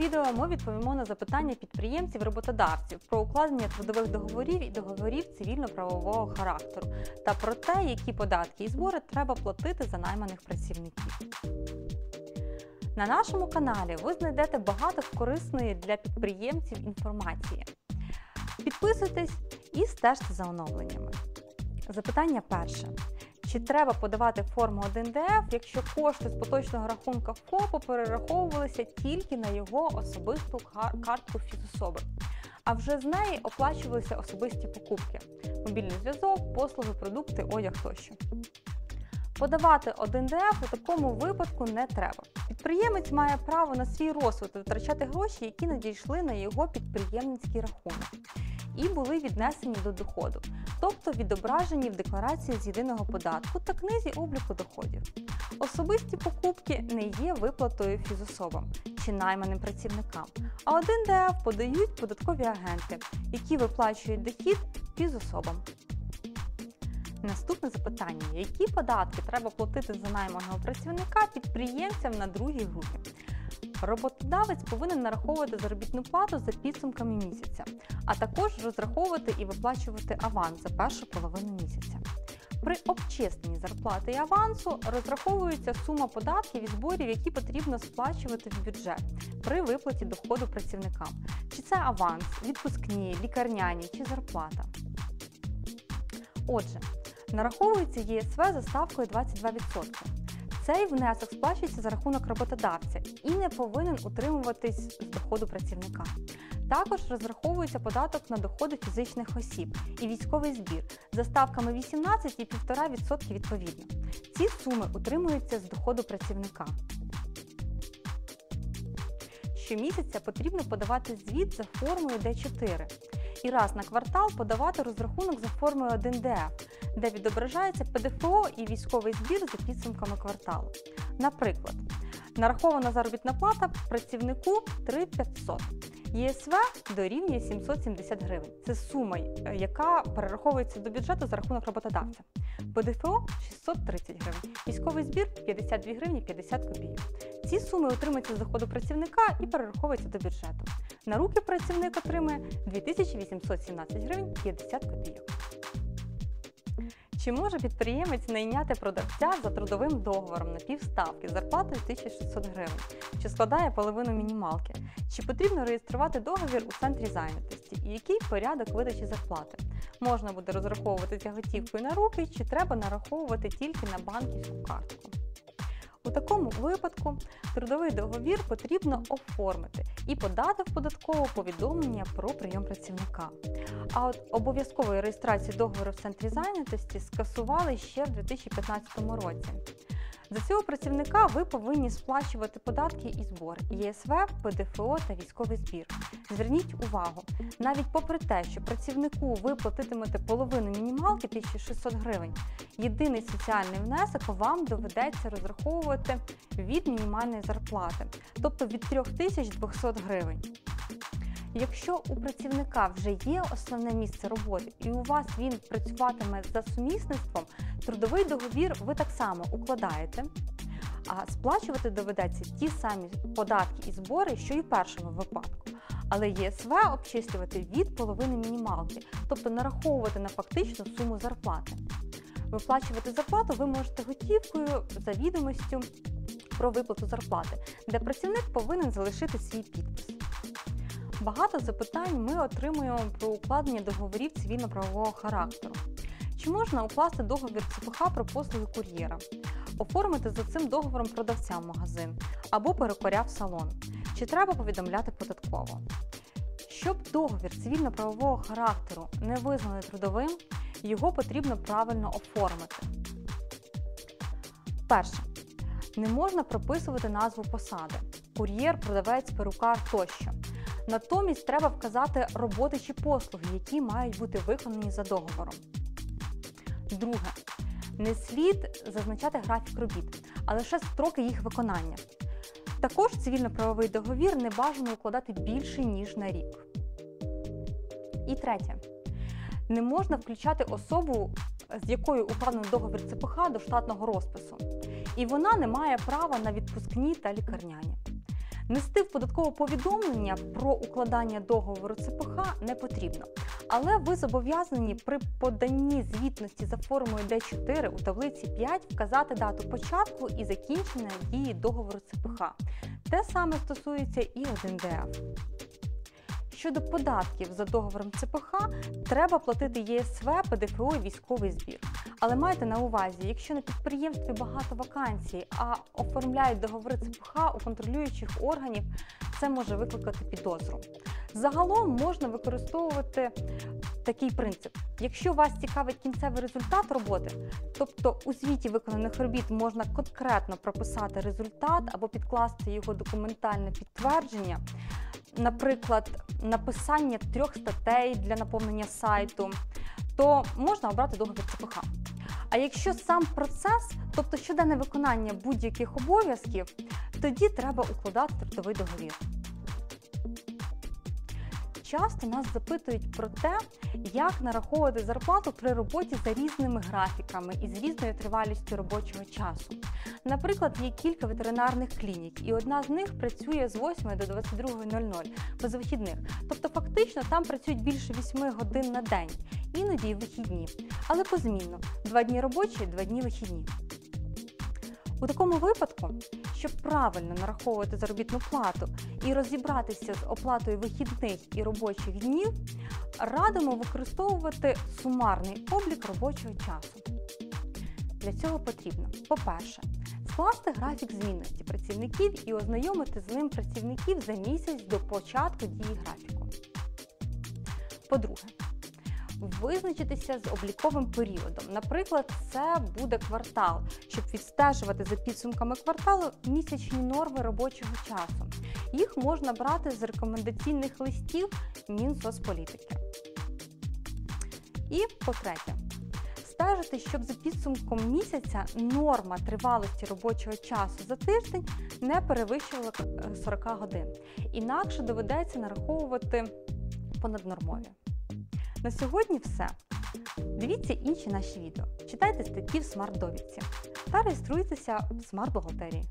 відео ми відповімо на запитання підприємців роботодавців про укладення трудових договорів і договорів цивільно-правового характеру та про те, які податки і збори треба платити за найманих працівників. На нашому каналі ви знайдете багато корисної для підприємців інформації. Підписуйтесь і стежте за оновленнями. Запитання перше. Чи треба подавати форму 1ДФ, якщо кошти з поточного рахунка ФОПу перераховувалися тільки на його особисту кар- картку фізособи, а вже з неї оплачувалися особисті покупки, мобільний зв'язок, послуги, продукти, одяг тощо. Подавати 1ДФ у такому випадку не треба. Підприємець має право на свій розсуд витрачати гроші, які надійшли на його підприємницький рахунок і були віднесені до доходу, тобто відображені в декларації з єдиного податку та книзі обліку доходів. Особисті покупки не є виплатою фізособам чи найманим працівникам, а 1ДФ подають податкові агенти, які виплачують дохід фізособам. Наступне запитання: які податки треба платити за найманого працівника підприємцям на другій групі? Роботодавець повинен нараховувати заробітну плату за підсумками місяця, а також розраховувати і виплачувати аванс за першу половину місяця. При обчисленні зарплати і авансу розраховується сума податків і зборів, які потрібно сплачувати в бюджет при виплаті доходу працівникам. Чи це аванс, відпускні, лікарняні чи зарплата. Отже, нараховується ЄСВ за ставкою 22%. Цей внесок сплачується за рахунок роботодавця і не повинен утримуватись з доходу працівника. Також розраховується податок на доходи фізичних осіб і військовий збір за ставками 18 і 1,5% відповідно. Ці суми утримуються з доходу працівника. Щомісяця потрібно подавати звіт за формою Д4 і раз на квартал подавати розрахунок за формою 1ДФ, де відображається ПДФО і військовий збір за підсумками кварталу. Наприклад, нарахована заробітна плата працівнику 3500. ЄСВ дорівнює 770 гривень. Це сума, е, яка перераховується до бюджету за рахунок роботодавця. ПДФО 630 гривень, військовий збір 52 гривні 50 копійок. Ці суми отримуються з доходу працівника і перераховуються до бюджету. На руки працівник отримує 2817 гривень 50 копійок. Чи може підприємець найняти продавця за трудовим договором на півставки зарплатою 1600 гривень, що складає половину мінімалки? Чи потрібно реєструвати договір у центрі зайнятості? І який порядок видачі зарплати? Можна буде розраховуватися готівкою на руки, чи треба нараховувати тільки на банківську картку? У такому випадку трудовий договір потрібно оформити і подати в податкове повідомлення про прийом працівника. А от обов'язкової реєстрації договору в центрі зайнятості скасували ще в 2015 році. За цього працівника ви повинні сплачувати податки і збори ЄСВ, ПДФО та військовий збір. Зверніть увагу, навіть попри те, що працівнику ви платитимете половину мінімалки 1600 гривень, єдиний соціальний внесок вам доведеться розраховувати від мінімальної зарплати, тобто від 3200 гривень. Якщо у працівника вже є основне місце роботи і у вас він працюватиме за сумісництвом, трудовий договір ви так само укладаєте, а сплачувати доведеться ті самі податки і збори, що і в першому випадку. Але ЄСВ обчислювати від половини мінімалки, тобто нараховувати на фактичну суму зарплати. Виплачувати зарплату ви можете готівкою за відомістю про виплату зарплати, де працівник повинен залишити свій підпис. Багато запитань ми отримуємо про укладення договорів цивільно-правового характеру. Чи можна укласти договір ЦПХ про послуги кур'єра, оформити за цим договором продавця в магазин або перекоря в салон? Чи треба повідомляти податково? Щоб договір цивільно-правового характеру не визнаний трудовим, його потрібно правильно оформити. Перше. Не можна прописувати назву посади кур'єр, продавець, перукар тощо. Натомість треба вказати роботи чи послуги, які мають бути виконані за договором. Друге. Не слід зазначати графік робіт, а лише строки їх виконання. Також цивільно-правовий договір не бажано укладати більше, ніж на рік. І третє. Не можна включати особу, з якою укладено договір ЦПХ до штатного розпису. І вона не має права на відпускні та лікарняні. Нести в податкове повідомлення про укладання договору ЦПХ не потрібно, але ви зобов'язані при поданні звітності за формою Д4 у таблиці 5 вказати дату початку і закінчення дії договору ЦПХ. Те саме стосується і 1ДФ. Щодо податків за договором ЦПХ, треба платити ЄСВ, ПДФО і військовий збір. Але майте на увазі, якщо на підприємстві багато вакансій, а оформляють договори ЦПХ у контролюючих органів, це може викликати підозру. Загалом можна використовувати такий принцип: якщо вас цікавить кінцевий результат роботи, тобто у звіті виконаних робіт можна конкретно прописати результат або підкласти його документальне підтвердження. Наприклад, написання трьох статей для наповнення сайту, то можна обрати договір ЦПХ. А якщо сам процес, тобто щоденне виконання будь-яких обов'язків, тоді треба укладати трудовий договір. Часто нас запитують про те, як нараховувати зарплату при роботі за різними графіками і з різною тривалістю робочого часу. Наприклад, є кілька ветеринарних клінік, і одна з них працює з 8 до 22.00 без вихідних. Тобто, фактично там працюють більше 8 годин на день, іноді й вихідні, але позмінно два дні робочі, два дні вихідні. У такому випадку, щоб правильно нараховувати заробітну плату і розібратися з оплатою вихідних і робочих днів, радимо використовувати сумарний облік робочого часу. Для цього потрібно, по-перше, скласти графік змінності працівників і ознайомити з ним працівників за місяць до початку дії графіку. По-друге, визначитися з обліковим періодом. Наприклад, це буде квартал, щоб відстежувати за підсумками кварталу місячні норми робочого часу. Їх можна брати з рекомендаційних листів Мінсоцполітики. І по-третє, стежити, щоб за підсумком місяця норма тривалості робочого часу за тиждень не перевищувала 40 годин. Інакше доведеться нараховувати понаднормові. На сьогодні все. Дивіться інші наші відео, читайте статті в смарт-довідці та реєструйтеся в смарт-бухгалтерії.